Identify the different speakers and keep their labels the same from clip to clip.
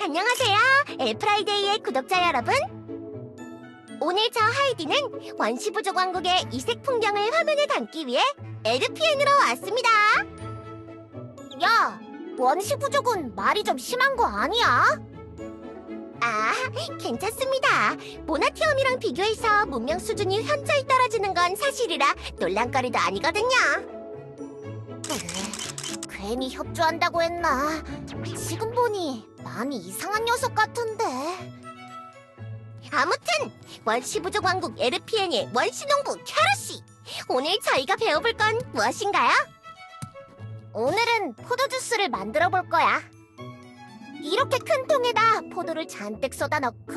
Speaker 1: 안녕하세요. 엘프라이데이의 구독자 여러분. 오늘 저 하이디는 원시부족 왕국의 이색 풍경을 화면에 담기 위해 에르피엔으로 왔습니다. 야, 원시부족은 말이 좀 심한 거 아니야? 아, 괜찮습니다. 모나티엄이랑 비교해서 문명 수준이 현저히 떨어지는 건 사실이라 논란거리도 아니거든요. 괜히 협조한다고 했나? 지금 보니 많이 이상한 녀석 같은데. 아무튼 원시부족 왕국 에르피엔의 원시농부 캐럿씨. 오늘 저희가 배워볼 건 무엇인가요? 오늘은 포도주스를 만들어 볼 거야. 이렇게 큰 통에다 포도를 잔뜩 쏟아 넣고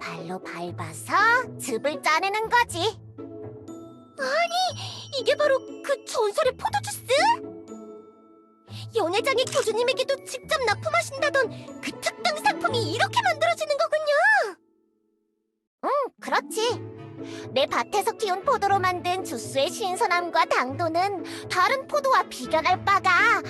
Speaker 1: 발로 밟아서 즙을 짜내는 거지. 아니, 이게 바로 그 전설의 포도주스? 연회장의 교주님에게도 직접 납품하신다던 그 특등 상품이 이렇게 만들어지는 거군요. 응, 그렇지. 내 밭에서 키운 포도로 만든 주스의 신선함과 당도는 다른 포도와 비견할 바가.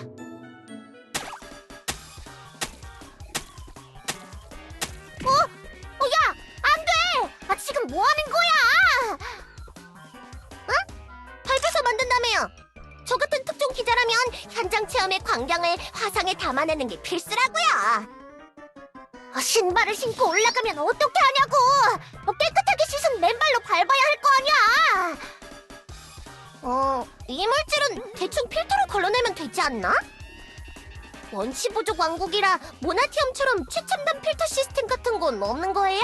Speaker 1: 저 같은 특종 기자라면 현장 체험의 광경을 화상에 담아내는 게 필수라고요. 아, 신발을 신고 올라가면 어떻게 하냐고! 어, 깨끗하게 씻은 맨발로 밟아야 할 거 아니야! 어, 이물질은 대충 필터로 걸러내면 되지 않나? 원시부족 왕국이라 모나티엄처럼 최첨단 필터 시스템 같은 건 없는 거예요?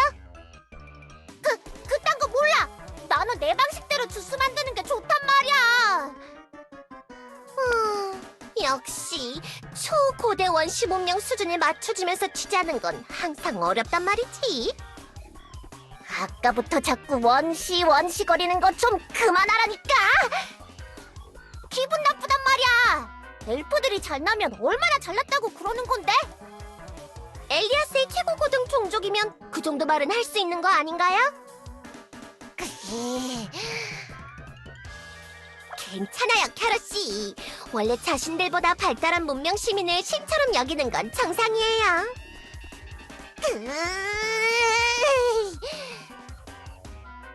Speaker 1: 역시 초고대 원시 문명 수준에 맞춰주면서 취재하는 건 항상 어렵단 말이지. 아까부터 자꾸 원시 원시 거리는 거 좀 그만하라니까. 기분 나쁘단 말이야. 엘프들이 잘나면 얼마나 잘났다고 그러는 건데? 엘리아스의 최고 고등 종족이면 그 정도 말은 할 수 있는 거 아닌가요? 괜찮아요, 캐럿씨. 원래 자신들보다 발달한 문명 시민을 신처럼 여기는 건 정상이에요.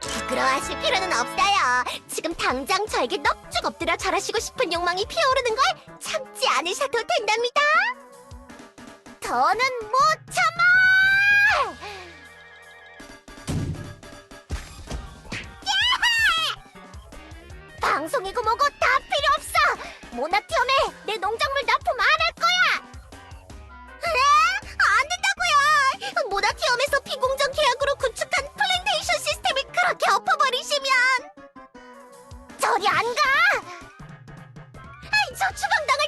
Speaker 1: 부끄러워하실 필요는 없어요. 지금 당장 저에게 넙죽 엎드려 절하시고 싶은 욕망이 피어오르는 걸 참지 않으셔도 된답니다. 더는 못 참아! 방송이고 뭐고 다 필요 없어! 모나티엄에 내 농작물 납품 안 할 거야! 에? 안 된다고요! 모나티엄에서 비공정 계약으로 구축한 플랜테이션 시스템을 그렇게 엎어버리시면 저리 안 가! 아이, 저 주방당